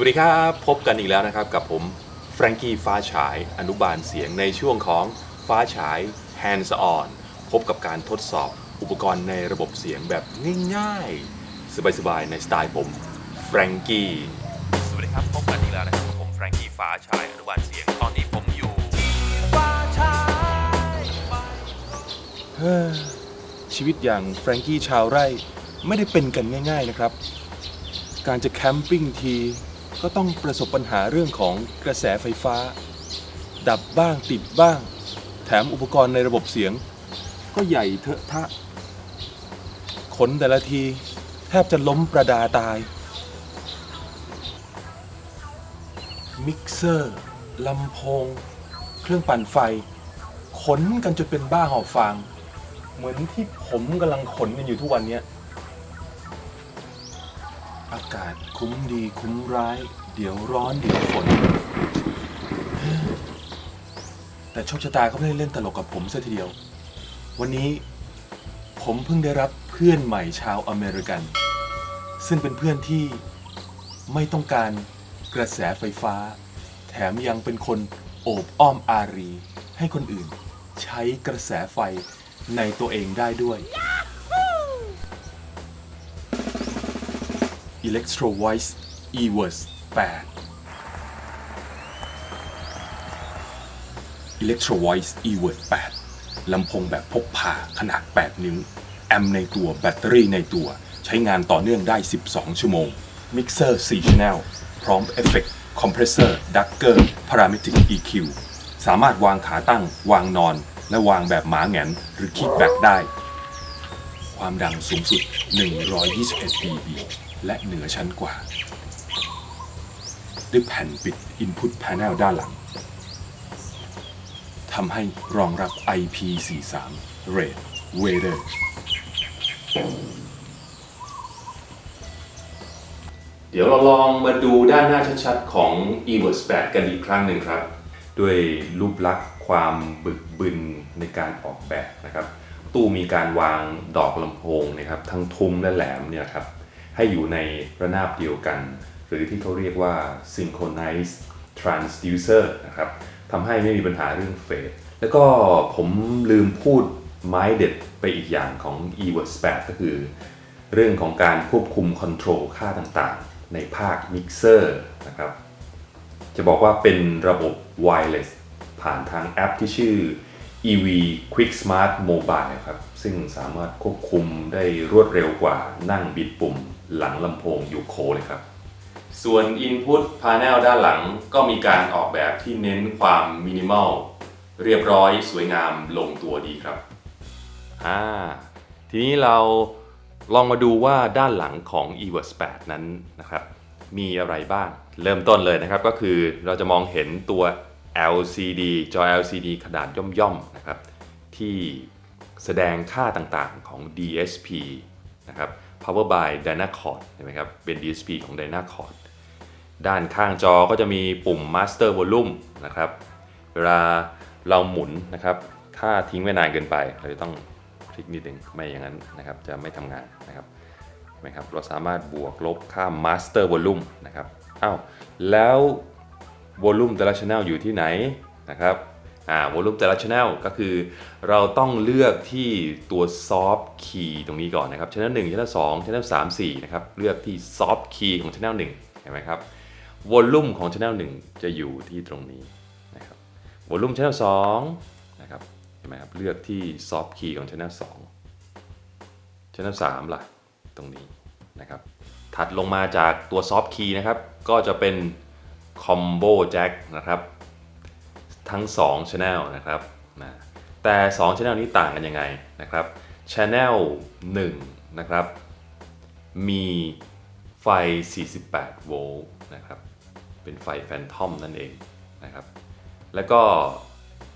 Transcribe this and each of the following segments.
วัสดีครับ พบกันอีกแล้วนะครับกับผมแฟรงกี้ฟ้าฉายอนุบาลเสียงในช่วงของฟ้าฉาย Hands On พบกับการทดสอบอุปกรณ์ในระบบเสียงแบบง่ายๆ สบายๆ ในสไตล์ผมแฟรงกี้สวัสดีครับ พบกันอีกแล้วนะครับกับผมแฟรงกี้ฟ้าฉายอนุบาลเสียงตอนนี้ผมอยู่เฮ้อชีวิตอย่างแฟรงกี้ชาวไร่ไม่ได้เป็นกันง่าย ๆนะครับ การจะแคมปิ้งที ก็ต้องประสบปัญหาเรื่องของกระแสไฟฟ้า ดับบ้างติดบ้าง แถมอุปกรณ์ในระบบเสียง ก็ใหญ่เถอะทะขนแต่ละที แทบจะล้มประดาตาย มิกเซอร์ลำโพง เครื่องปั่นไฟ ขนกันจนเป็นบ้าหอบฟาง เหมือนที่ผมกำลังขนกันอยู่ทุกวันเนี้ากาศคุ้มดีคุ้มร้าย เดี๋ยวร้อนเดี๋ยวฝน แต่โชคชะตาก็ไม่ได้เล่นตลกกับผมเสียทีเดียว วันนี้ผมเพิ่งได้รับเพื่อนใหม่ชาวอเมริกัน ซึ่งเป็นเพื่อนที่ไม่ต้องการกระแสไฟฟ้า แถมยังเป็นคนโอบอ้อมอารี ให้คนอื่น ใช้กระแสไฟในตัวเองได้ด้วย Electro Voice eVerse 8 Electro Voice eVerse 8 ลำโพงแบบพกพาขนาด 8 นิ้ว แอมในตัวแบตเตอรี่ในตัว ใช้งานต่อเนื่องได้ 12 ชั่วโมง มิกเซอร์ 4 Channel พร้อมเอฟเฟกต์คอมเพรสเซอร์ ดักเกอร์ Parametric EQ สามารถวางขาตั้ง วางนอน และวางแบบหมาแหงนหรือคิดแบกได้ ความดังสูงสุด 121 dB และเหนือชั้นกว่า ด้วยแผ่นปิด Input Panel ด้านหลังทำให้รองรับ IP43 Red Weather เดี๋ยวเราลองมาดูด้านหน้าชัดๆ ของ e v e r s 8กันอีกครั้งหนึ่งครับ ด้วยรูปลักษณ์ความบึกบึนในการออกแบบนะครับ ตู้มีการวางดอกลำโพงนะครับ ทั้งทุ้มและแหลมเนี่ยครับ ให้อยู่ในระนาบเดียวกัน หรือที่เขาเรียกว่า synchronized transducer นะครับทำให้ไม่มีปัญหาเรื่องเฟสแล้วก็ผมลืมพูดไม้เด็ดไปอีกอย่างของ eVerse 8ก็คือ เรื่องของการควบคุมคอนโทรลค่าต่างๆ ในภาคมิกเซอร์นะครับจะบอกว่าเป็นระบบ wireless ผ่านทางแอปที่ชื่อ EV Quick Smart Mobile ครับ ซึ่งสามารถควบคุมได้รวดเร็วกว่านั่งบิดปุ่ม หลังลำโพงยูโคเลยครับ ส่วน Input Panel ด้านหลังก็มีการออกแบบที่เน้นความมินิมอลเรียบร้อยสวยงามลงตัวดีครับอ่าทีนี้เราลองมาดูว่าด้านหลังของ e v e r s 8นั้นนะครับ มีอะไรบ้าง เริ่มต้นเลยนะครับก็คือเราจะมองเห็นตัว LCD จอ LCD ขนาดย่อมๆนะครับ ที่แสดงค่าต่างๆของ DSP นะครับ Power by Dynacord เห็นไหมครับ เป็น DSP ของ Dynacord ด้านข้างจอก็จะมีปุ่ม Master Volume นะครับ เวลาเราหมุนนะครับ ถ้าทิ้งไว้นานเกินไป เราจะต้องพลิกนิดหนึ่งไม่อย่างนั้นนะครับ จะไม่ทำงานนะครับเห็นไหมครับ เราสามารถบวกลบค่า Master Volume นะครับ อ้าว แล้ว Volume แต่ละ Channel อยู่ที่ไหนนะครับ อ่า Volume แต่ละ Channel ก็คือเราต้องเลือกที่ตัว Soft Key ตรงนี้ก่อนนะครับ Channel 1 Channel 2 Channel 3 4นะครับเลือกที่ Soft Key ของ Channel 1เห็นไหมครับ Volume ของ Channel 1 จะอยู่ที่ตรงนี้นะครับ Volume Channel 2นะครับเห็นไหมครับเลือกที่ Soft Key ของ Channel 2 Channel 3ล่ะตรงนี้นะครับถัดลงมาจากตัว Soft Key นะครับก็จะเป็น Combo Jack นะครับ ทั้ง2 Channel นะครับนะแต่2 Channel นี้ต่างกันยังไงนะครับ Channel 1นะครับมีไฟ 48 โวลต์นะครับเป็นไฟแฟนทอมนั่นเองนะครับแล้วก็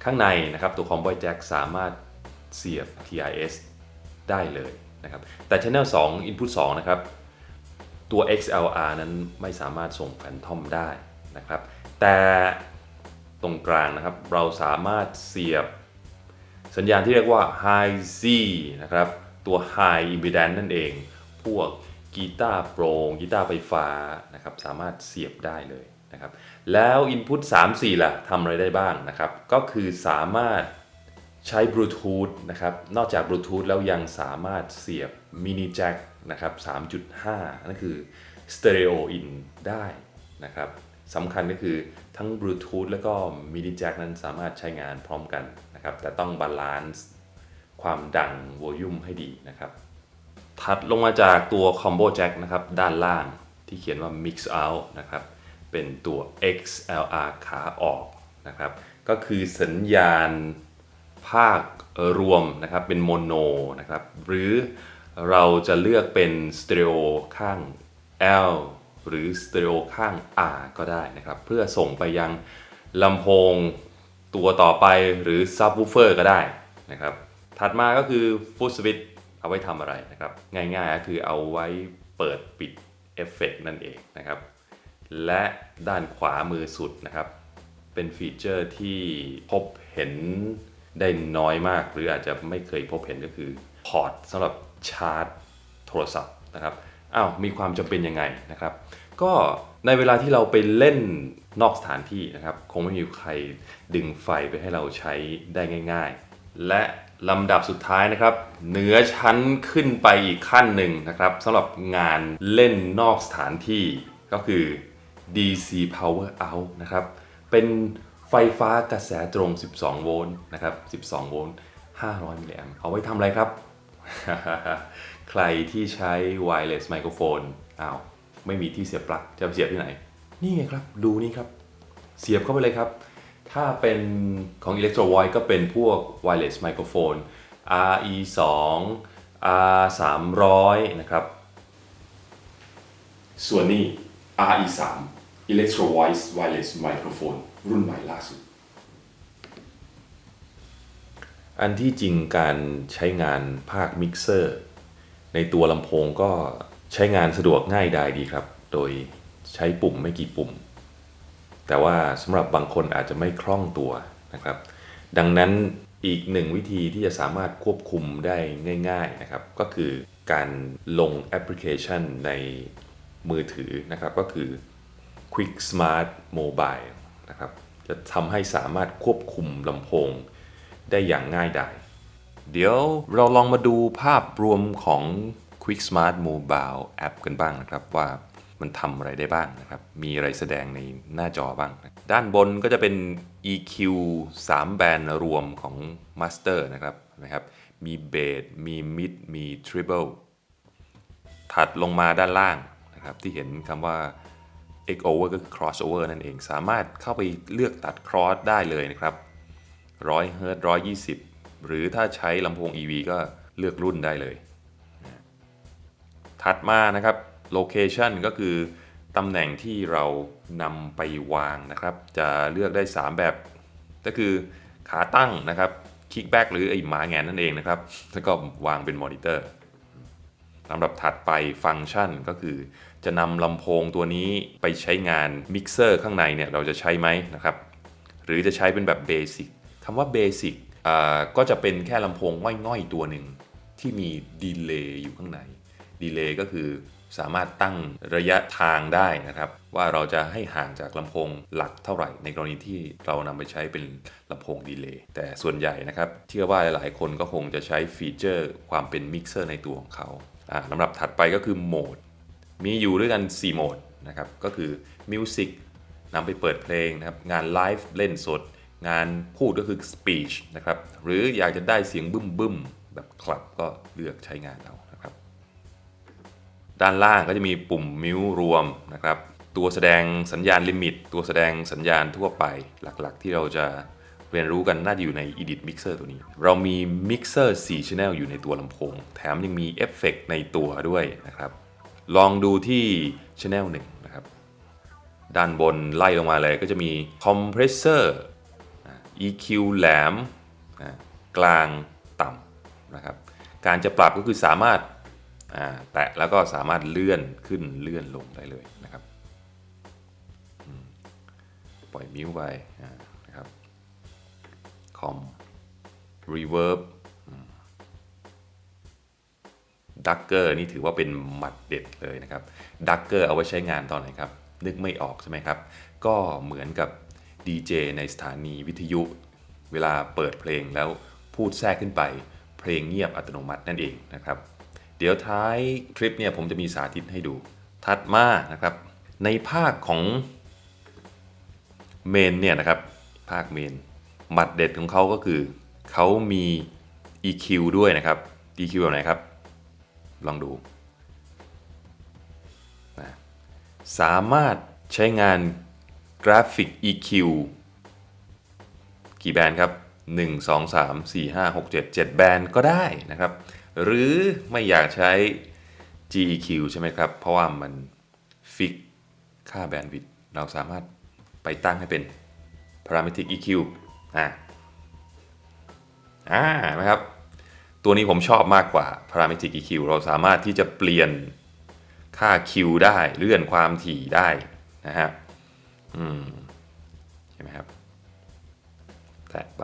ข้างในนะครับตัว Combo Jack สามารถเสียบ TIS ได้เลยนะครับแต่ Channel 2 Input 2นะครับตัว XLR นั้นไม่สามารถส่งแฟนทอมได้นะครับแต่ ตรงกลางนะครับ เราสามารถเสียบสัญญาณที่เรียกว่า High Z นะครับ ตัว High Impedance นั่นเอง พวกกีตาร์โปร่งกีตาร์ไฟฟ้านะครับ สามารถเสียบได้เลยนะครับ แล้ว Input 3 4 ล่ะทำอะไรได้บ้างนะครับ ก็คือสามารถใช้บลูทูธนะครับ นอกจากบลูทูธแล้วยังสามารถเสียบมินิแจ็คนะครับ3.5 นั่นคือสเตอริโออินได้นะครับสำคัญก็คือ ทั้งบลูทูธแล้วก็มินิแจ็คนั้นสามารถใช้งานพร้อมกันนะครับ แต่ต้องบาลานซ์ความดังโวลูมให้ดีนะครับ ถัดลงมาจากตัว Combo Jack นะครับ ด้านล่างที่เขียนว่า Mix Out นะครับ เป็นตัว XLR ขาออกนะครับ ก็คือสัญญาณภาครวมนะครับ เป็นโมโนนะครับ หรือเราจะเลือกเป็นสเตอริโอข้าง L หรือสเตอริโอข้าง R ก็ได้นะครับ เพื่อส่งไปยังลำโพงตัวต่อไปหรือ Subwoofer ก็ได้นะครับ ถัดมาก็คือ Full Switch เอาไว้ทำอะไรนะครับ ง่ายๆก็คือเอาไว้เปิดปิดเอฟเฟกนั่นเองนะครับ และด้านขวามือสุดนะครับ เป็นฟีเจอร์ที่พบเห็นได้น้อยมาก หรืออาจจะไม่เคยพบเห็นก็คือพอร์ตสำหรับชาร์จโทรศัพท์นะครับ อ้าวมีความจำเป็นยังไงนะครับ ก็ในเวลาที่เราไปเล่นนอกสถานที่นะครับ คงไม่มีใครดึงไฟไปให้เราใช้ได้ง่าย ๆ และลำดับสุดท้ายนะครับ เหนือชั้นขึ้นไปอีกขั้นหนึ่งนะครับสำหรับงานเล่นนอกสถานที่ก็คือ DC Power Out นะครับ เป็นไฟฟ้ากระแสตรง 12 โวลต์นะครับ 12 โวลต์ 500 มิลลิแอมป์เอาไว้ทำอะไรครับ ใครที่ใช้ wireless microphone อ้าวไม่มีที่เสียบปลั๊กจะเสียบที่ไหน นี่ไงครับดูนี่ครับ เสียบเข้าไปเลยครับ ถ้าเป็นของ Electro Voice ก็เป็นพวก wireless microphone RE 2 R 3 0 0นะครับ ส่วนนี้ RE 3 Electro Voice Wireless Microphone รุ่นใหม่ล่าสุด อันที่จริงการใช้งานภาคมิกเซอร์ ในตัวลำโพงก็ใช้งานสะดวกง่ายดายดีครับ โดยใช้ปุ่มไม่กี่ปุ่ม แต่ว่าสำหรับบางคนอาจจะไม่คล่องตัวนะครับ ดังนั้นอีกหนึ่งวิธีที่จะสามารถควบคุมได้ง่าย ๆนะครับ ก็คือการลงแอปพลิเคชันในมือถือนะครับก็คือ Quick Smart Mobile นะครับจะทำให้สามารถควบคุมลำโพงได้อย่างง่ายดาย เดี๋ยวเราลองมาดูภาพรวมของ Quick Smart Mobile App กันบ้างนะครับว่ามันทำอะไรได้บ้างนะครับ มีอะไรแสดงในหน้าจอบ้าง ด้านบนก็จะเป็น EQ 3 แบนด์รวมของ Master นะครับนะครับ มีเบสมี Mid มี Treble ถัดลงมาด้านล่างนะครับที่เห็นคำว่า X over ก็คือ crossover นั่นเอง สามารถเข้าไปเลือกตัด cross ได้เลยนะครับ100 Hz 120 หรือถ้าใช้ลำโพง EV ก็เลือกรุ่นได้เลย ถัดมานะครับ location ก็คือตำแหน่งที่เรานำไปวางนะครับ จะเลือกได้ 3 แบบ ก็คือขาตั้งนะครับ kickback หรือไอหมาแงนนั่นเองนะครับ แล้วก็วางเป็นมอนิเตอร์ลำดับถัดไปฟังก์ชันก็คือ จะนำลำโพงตัวนี้ไปใช้งานมิกเซอร์ข้างในเนี่ยเราจะใช้ไหมนะครับ หรือจะใช้เป็นแบบเบสิกคำว่าเบสิก ก็จะเป็นแค่ลำโพงง่อยๆตัวหนึ่งที่มีดีเลย์อยู่ข้างในดีเลย์ก็คือสามารถตั้งระยะทางได้นะครับ ว่าเราจะให้ห่างจากลำโพงหลักเท่าไหร่ ในกรณีที่เรานำไปใช้เป็นลำโพงดีเลย์แต่ส่วนใหญ่นะครับเชื่อว่าหลายๆคนก็คงจะใช้ฟีเจอร์ความเป็นมิกเซอร์ในตัวของเขาอ่าลำดับถัดไปก็คือโหมด มีอยู่ด้วยกัน 4 โหมดนะครับ ก็คือ Music นำไปเปิดเพลงนะครับ งานไลฟ์เล่นสด งานพูดก็คือ Speech นะครับ หรืออยากจะได้เสียงบึ้มบึ้มแบบคลับก็เลือกใช้งานเอานะครับ ด้านล่างก็จะมีปุ่มมิวรวมนะครับ ตัวแสดงสัญญาณลิมิต ตัวแสดงสัญญาณทั่วไปหลักๆ ที่เราจะเรียนรู้กันน่าจะอยู่ใน Edit Mixer ตัวนี้ เรามี Mixer 4 Channel อยู่ในตัวลำโพง แถมยังมีเอฟเฟกในตัวด้วยนะครับ ลองดูที่ Channel 1 นะครับ ด้านบนไล่ลงมาเลยก็จะมี Compressor อ่า EQ แหลมกลางต่ำนะครับ การจะปรับก็คือสามารถแตะแล้วก็สามารถเลื่อนขึ้นเลื่อนลงได้เลยนะครับปล่อยมิวไปนะครับ Com Reverb อืมดักเกอร์นี่ถือว่าเป็นหมัดเด็ดเลยนะครับดักเกอร์เอาไว้ใช้งานตอนไหนครับ นึกไม่ออกใช่ไหมครับ ก็เหมือนกับ ดีเจในสถานีวิทยุ เวลาเปิดเพลงแล้วพูดแทรกขึ้นไป เพลงเงียบอัตโนมัตินั่นเองนะครับ เดี๋ยวท้ายคลิปเนี่ยผมจะมีสาธิตให้ดู ถัดมานะครับ ในภาคของเมนเนี่ยนะครับ ภาคเมนหมัดเด็ดของเขาก็คือ เขามี EQ ด้วยนะครับ EQ แบบไหนครับ ลองดูนะสามารถใช้งาน กราฟิก EQ กี่แบรนด์ครับ 1 2 3 4 5 6 7 7 แบรนด์ก็ได้นะครับ หรือไม่อยากใช้ GEQ ใช่ไหมครับ เพราะว่ามันฟิกค่าแบนด์วิดเราสามารถไปตั้งให้เป็น parametric EQ อ่าอ่านะครับ ตัวนี้ผมชอบมากกว่า parametric EQ เราสามารถที่จะเปลี่ยนค่า Q ได้เลื่อนความถี่ได้นะฮะ อืมเห็นไหมครับ แตะไป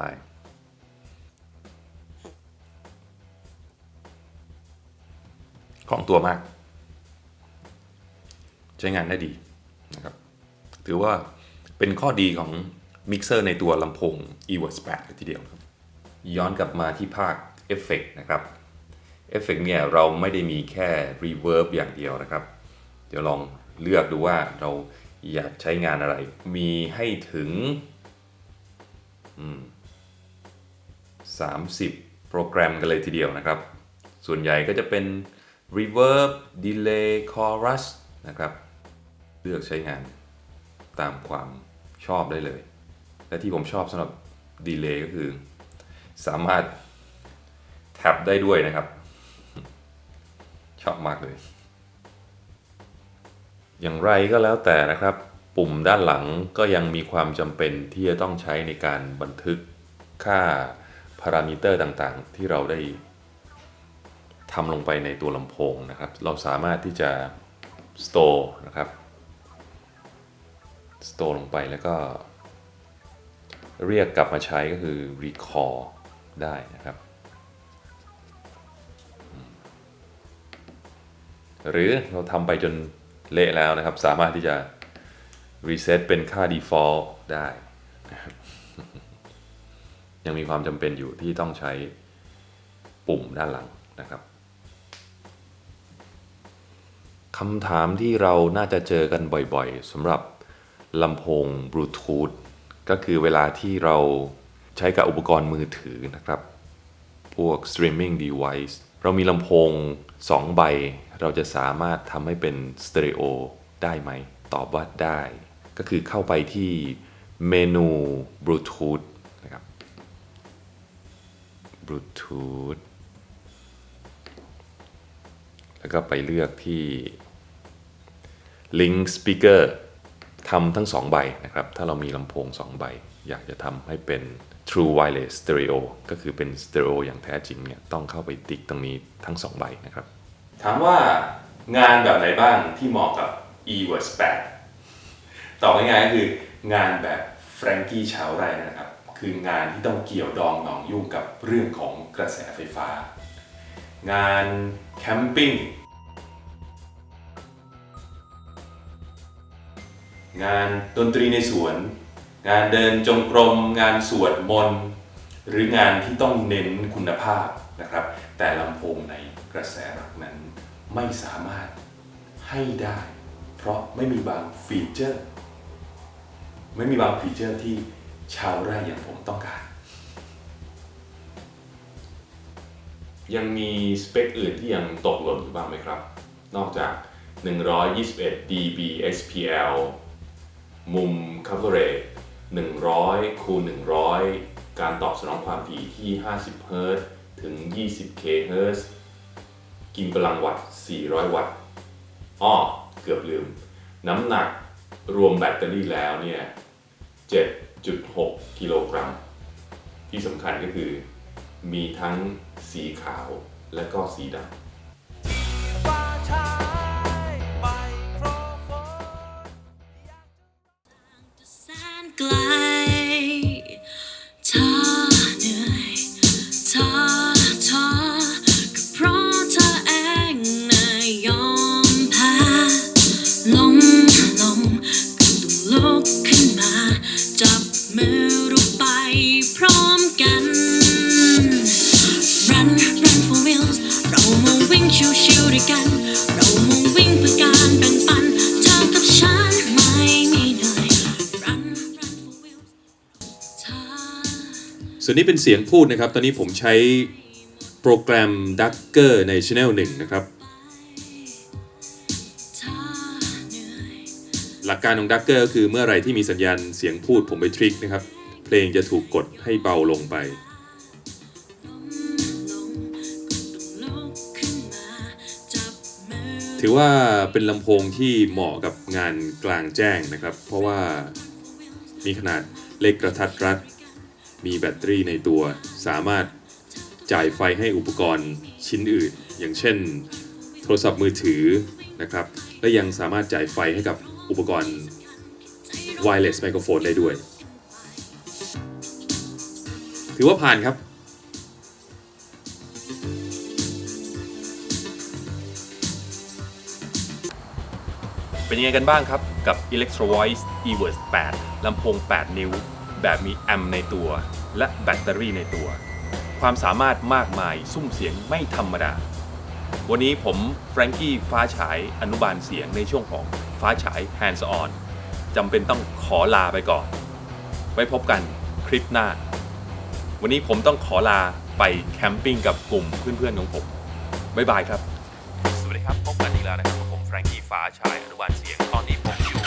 คล่องตัวมาก ใช้งานได้ดีนะครับ ถือว่าเป็นข้อดีของมิกเซอร์ในตัวลำโพง e w o r d 8เลยทีเดียวครับ ย้อนกลับมาที่ภาคเอฟเฟกนะครับเอฟเฟกเนี่ยเราไม่ได้มีแค่ Reverb อย่างเดียวนะครับ เดี๋ยวลองเลือกดูว่าเรา อยากใช้งานอะไร มีให้ถึง 30 โปรแกรมกันเลยทีเดียวนะครับ ส่วนใหญ่ก็จะเป็น Reverb Delay Chorus นะครับ เลือกใช้งานตามความชอบได้เลย และที่ผมชอบสำหรับ Delay ก็คือ สามารถแท็บได้ด้วยนะครับ ชอบมากเลย อย่างไรก็แล้วแต่นะครับ ปุ่มด้านหลังก็ยังมีความจำเป็นที่จะต้องใช้ในการบันทึกค่าพารามิเตอร์ต่างๆ ที่เราได้ทำลงไปในตัวลำโพงนะครับ เราสามารถที่จะ store นะครับ store ลงไปแล้วก็ เรียกกลับมาใช้ก็คือ recall ได้นะครับ หรือเราทำไปจน เละแล้วนะครับ สามารถที่จะ reset เป็นค่า default ได้ ยังมีความจำเป็นอยู่ที่ต้องใช้ปุ่มด้านหลังนะครับคำถามที่เราน่าจะเจอกันบ่อยๆสำหรับลำโพงบลูทูธก็คือเวลาที่เราใช้กับอุปกรณ์มือถือนะครับ พวก streaming device เรามีลำโพง 2 ใบ เราจะสามารถทำให้เป็นสเตอริโอได้ไหม ตอบว่าได้ ก็คือเข้าไปที่เมนูบลูทูธนะครับบลูทูธแล้วก็ไปเลือกที่ Link Speaker ทำทั้ง 2 ใบนะครับ ถ้าเรามีลำโพง 2 ใบ อยากจะทำให้เป็น True Wireless Stereo ก็คือเป็น Stereo อย่างแท้จริงเนี่ยต้องเข้าไปติ๊กตรงนี้ทั้ง 2 ใบนะครับ ถามว่างานแบบไหนบ้างที่เหมาะกับ eWords 8ตอบง่ายๆก็คืองานแบบแฟรงกี้ชาวไรนะครับ คืองานที่ต้องเกี่ยวดองหนองยุ่งกับเรื่องของกระแสไฟฟ้า งานแคมปิ้งงานดนตรีในสวน งานเดินจงกรม งานสวดมนต์หรืองานที่ต้องเน้นคุณภาพนะครับ แต่ลำโพงในกระแสหลักนั้นไม่สามารถให้ได้ เพราะไม่มีบางฟีเจอร์ ไม่มีบางฟีเจอร์ที่ชาวไร่อย่างผมต้องการ ยังมีสเปคอื่นที่ยังตกหล่นอยู่บ้างไหมครับ นอกจาก 121 dB SPL มุม coverage 100 คูณ 100 การตอบสนองความถี่ที่ 50 เฮิรตซ์ถึง 20 k เฮิรตซ์กินกำลังวัตต์ 400 วัตต์ อ้อ เกือบลืม น้ำหนักรวมแบตเตอรี่แล้วเนี่ย 7.6 กิโลกรัม ที่สำคัญก็คือ มีทั้งสีขาวและก็สีดำ ส่วนนี้เป็นเสียงพูดนะครับ ตอนนี้ผมใช้โปรแกรม Ducker ใน Channel 1 นะครับ หลักการของ Ducker ก็คือเมื่อไรที่มีสัญญาณเสียงพูดผมไปทริกนะครับ เพลงจะถูกกดให้เบาลงไปถือว่าเป็นลำโพงที่เหมาะกับงานกลางแจ้งนะครับ เพราะว่ามีขนาดเล็กกระทัดรัด มีแบตเตอรี่ในตัวสามารถจ่ายไฟให้อุปกรณ์ชิ้นอื่น อย่างเช่น โทรศัพท์มือถือนะครับและยังสามารถจ่ายไฟให้กับอุปกรณ์ wireless microphone ได้ด้วย ถือว่าผ่านครับ เป็นยังไงกันบ้างครับกับ Electro Voice Everse 8ลำโพง 8 นิ้ว แบบมีแอมป์ในตัว และแบตเตอรี่ในตัว ความสามารถมากมายซุ้มเสียงไม่ธรรมดา วันนี้ผมแฟรงกี้ฟ้าฉายอนุบาลเสียงในช่วงของฟ้าฉาย Hands On จำเป็นต้องขอลาไปก่อน ไว้พบกันคลิปหน้า วันนี้ผมต้องขอลาไปแคมปิ้งกับกลุ่มเพื่อนๆของผม บ๊ายบายครับ สวัสดีครับ พบกันอีกแล้วนะครับกับผมแฟรงกี้ฟ้าชายอนุบาลเสียง ตอนนี้ผม